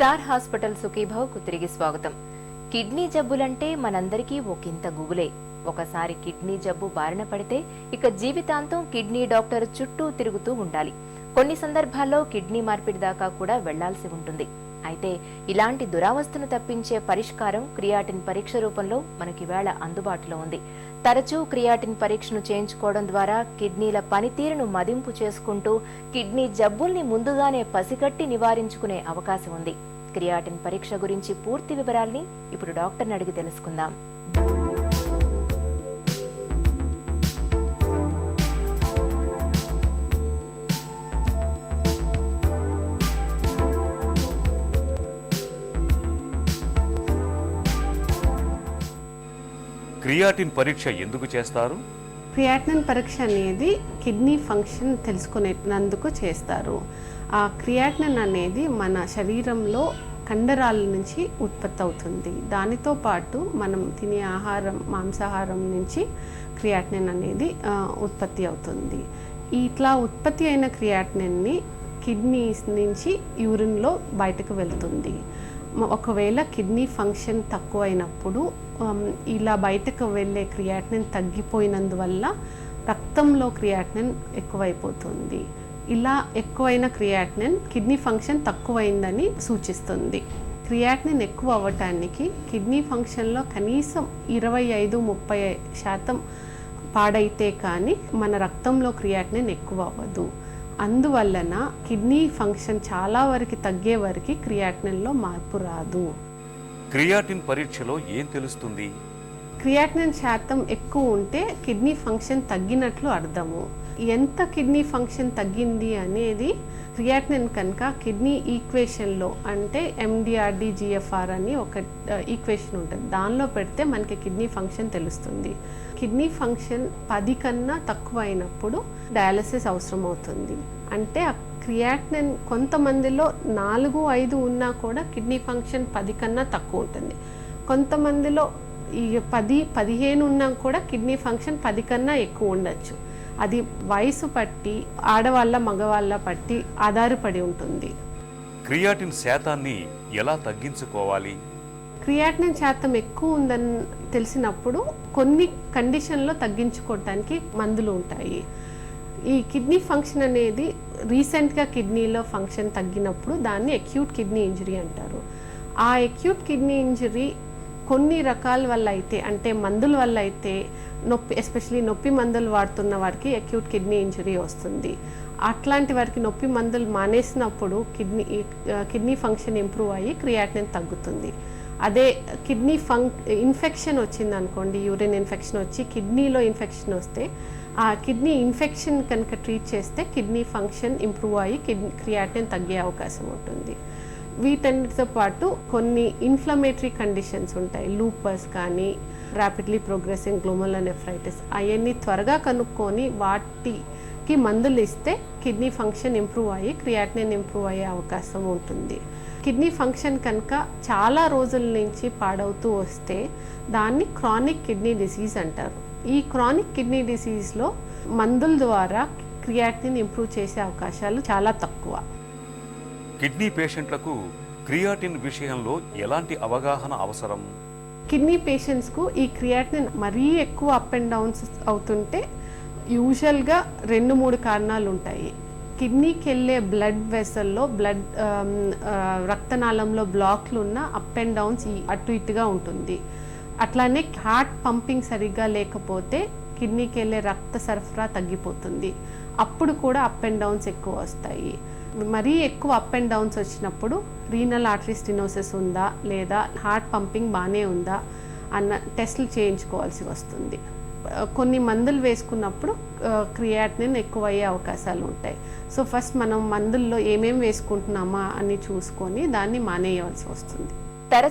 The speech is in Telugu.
స్టార్ హాస్పిటల్ సుఖీభావ్కు తిరిగి స్వాగతం. కిడ్నీ జబ్బులంటే మనందరికీ ఒకంత గుబులే. ఒకసారి కిడ్నీ జబ్బు బారిన పడితే ఇక జీవితాంతం కిడ్నీ డాక్టర్ చుట్టూ తిరుగుతూ ఉండాలి. కొన్ని సందర్భాల్లో కిడ్నీ మార్పిడి దాకా కూడా వెళ్ళాల్సి ఉంటుంది. అయితే ఇలాంటి దురావస్థను తప్పించే పరిష్కారం క్రియాటిన్ పరీక్ష రూపంలో మనకి వేళ అందుబాటులో ఉంది. తరచూ క్రియాటిన్ పరీక్షను చేయించుకోవడం ద్వారా కిడ్నీల పనితీరును మదింపు చేసుకుంటూ కిడ్నీ జబ్బుల్ని ముందుగానే పసిగట్టి నివారించుకునే అవకాశం ఉంది. క్రియాటిన్ పరీక్ష గురించి పూర్తి వివరాల్ని ఇప్పుడు డాక్టర్ని అడిగి తెలుసుకుందాం. క్రియాటిన్ పరీక్ష ఎందుకు చేస్తారు? క్రియాటినిన్ పరీక్ష అనేది కిడ్నీ ఫంక్షన్ తెలుసుకునేందుకు చేస్తారు. ఆ క్రియాటినిన్ అనేది మన శరీరంలో కండరాల నుంచి ఉత్పత్తి అవుతుంది. దానితో పాటు మనం తినే ఆహారం మాంసాహారం నుంచి క్రియాటినిన్ అనేది ఉత్పత్తి అవుతుంది. ఇట్లా ఉత్పత్తి అయిన క్రియాటినిన్ని కిడ్నీస్ నుంచి యూరిన్లో బయటకు వెళ్తుంది. ఒకవేళ కిడ్నీ ఫంక్షన్ తక్కువైనప్పుడు అయినప్పుడు ఇలా బయటకు వెళ్ళే క్రియాటినిన్ తగ్గిపోయినందువల్ల రక్తంలో క్రియాటినిన్ ఎక్కువైపోతుంది. ఇలా ఎక్కువైన క్రియాటినిన్ కిడ్నీ ఫంక్షన్ తక్కువైందని సూచిస్తుంది. క్రియాటినిన్ ఎక్కువ అవ్వటానికి కిడ్నీ ఫంక్షన్లో కనీసం ఇరవై ఐదు ముప్పై శాతం పాడైతే కానీ మన రక్తంలో క్రియాటినిన్ ఎక్కువ అవ్వదు. అందువలన కిడ్నీ ఫంక్షన్ చాలా వరకు తగ్గే వరకు క్రియాటినిన్లో మార్పు రాదు. క్రియాటిన్ పరీక్షలో ఏం తెలుస్తుంది? క్రియాటినిన్ శాతం ఎక్కువ ఉంటే కిడ్నీ ఫంక్షన్ తగ్గినట్లు అర్థము. ఎంత కిడ్నీ ఫంక్షన్ తగ్గింది అనేది క్రియాటినిన్ కనుక కిడ్నీ ఈక్వేషన్లో అంటే ఎండిఆర్డి జిఎఫ్ఆర్ అని ఒక ఈక్వేషన్ ఉంటుంది. దానిలో పెడితే మనకి కిడ్నీ ఫంక్షన్ తెలుస్తుంది. కిడ్నీ ఫంక్షన్ పది కన్నా తక్కువ అయినప్పుడు డయాలసిస్ అవసరం అవుతుంది అంటే ఆ క్రియాటినిన్ కొంతమందిలో నాలుగు ఐదు ఉన్నా కూడా కిడ్నీ ఫంక్షన్ పది కన్నా తక్కువ ఉంటుంది. కొంతమందిలో ఈ పది పదిహేను ఉన్నా కూడా కిడ్నీ ఫంక్షన్ పది కన్నా ఎక్కువ ఉండొచ్చు. అది వయసు పట్టి ఆడవాళ్ళ మగవాళ్ళ పట్టి ఆధారపడి ఉంటుంది. క్రియాటిన్ శాతాన్ని ఎలా తగ్గించుకోవాలి? క్రియాటినిన్ శాతం ఎక్కువ ఉందని తెలిసినప్పుడు కొన్ని కండిషన్లో తగ్గించుకోవటానికి మందులు ఉంటాయి. ఈ కిడ్నీ ఫంక్షన్ అనేది రీసెంట్గా కిడ్నీలో ఫంక్షన్ తగ్గినప్పుడు దాన్ని అక్యూట్ కిడ్నీ ఇంజరీ అంటారు. ఆ అక్యూట్ కిడ్నీ ఇంజరీ కొన్ని రకాల వల్ల అయితే అంటే మందుల వల్ల అయితే నొప్పి ఎస్పెషలీ నొప్పి మందులు వాడుతున్న వారికి అక్యూట్ కిడ్నీ ఇంజరీ వస్తుంది. అట్లాంటి వారికి నొప్పి మందులు మానేసినప్పుడు కిడ్నీ కిడ్నీ ఫంక్షన్ ఇంప్రూవ్ అయ్యి క్రియాటిన్ తగ్గుతుంది. అదే కిడ్నీ ఫంక్ ఇన్ఫెక్షన్ వచ్చింది అనుకోండి యూరిన్ ఇన్ఫెక్షన్ వచ్చి కిడ్నీలో ఇన్ఫెక్షన్ వస్తే ఆ కిడ్నీ ఇన్ఫెక్షన్ కనుక ట్రీట్ చేస్తే కిడ్నీ ఫంక్షన్ ఇంప్రూవ్ అయ్యి కిడ్నీ క్రియాటిన్ తగ్గే అవకాశం ఉంటుంది. వీటన్నిటితో పాటు కొన్ని ఇన్ఫ్లమేటరీ కండిషన్స్ ఉంటాయి. లూపస్ కానీ ర్యాపిడ్లీ ప్రోగ్రెసింగ్ గ్లోమోలోనెఫ్రైటిస్ అవన్నీ త్వరగా కనుక్కొని వాటికి మందులు ఇస్తే కిడ్నీ ఫంక్షన్ ఇంప్రూవ్ అయ్యి క్రియాటినిన్ ఇంప్రూవ్ అయ్యే అవకాశం ఉంటుంది. కిడ్నీ ఫంక్షన్ కనుక చాలా రోజుల నుంచి పాడవుతూ వస్తే దాన్ని క్రానిక్ కిడ్నీ డిసీజ్ అంటారు. ఈ క్రానిక్ కిడ్నీ డిసీజ్లో మందుల ద్వారా క్రియాటినిన్ ఇంప్రూవ్ చేసే అవకాశాలు చాలా తక్కువ. కిడ్నీ పేషెంట్లకు క్రియాటిన్ విషయంలో ఎలాంటి అవగాహన అవసరం? కిడ్నీ పేషెంట్స్కు ఈ క్రియాటిన్ మరీ ఎక్కువ అప్ అండ్ డౌన్స్ అవుతుంటే యూజువల్గా రెండు మూడు కారణాలు ఉంటాయి కిడ్నీకి వెళ్ళే బ్లడ్ వెసల్లో బ్లడ్ రక్తనాళంలో బ్లాక్లు ఉన్న అప్ అండ్ డౌన్స్ ఈ అటు ఇటుగా ఉంటుంది. అట్లానే హార్ట్ పంపింగ్ సరిగ్గా లేకపోతే కిడ్నీకి వెళ్ళే రక్త సరఫరా తగ్గిపోతుంది. అప్పుడు కూడా అప్ అండ్ డౌన్స్ ఎక్కువ వస్తాయి. మరీ ఎక్కువ అప్ అండ్ డౌన్స్ వచ్చినప్పుడు రీనల్ ఆర్టరీ స్టినోసిస్ ఉందా? లేదా హార్ట్ పంపింగ్ బాగానే ఉందా? అన్న టెస్టులు చేయించుకోవాల్సి వస్తుంది. కొన్ని మందులు వేసుకున్నప్పుడు క్రియాటినిన్ ఎక్కువ అయ్యే అవకాశాలు ఉంటాయి. సో ఫస్ట్ మనం మందుల్లో ఏమేమి వేసుకుంటున్నామా అని చూసుకొని దాన్ని మానేయవలసి వస్తుంది.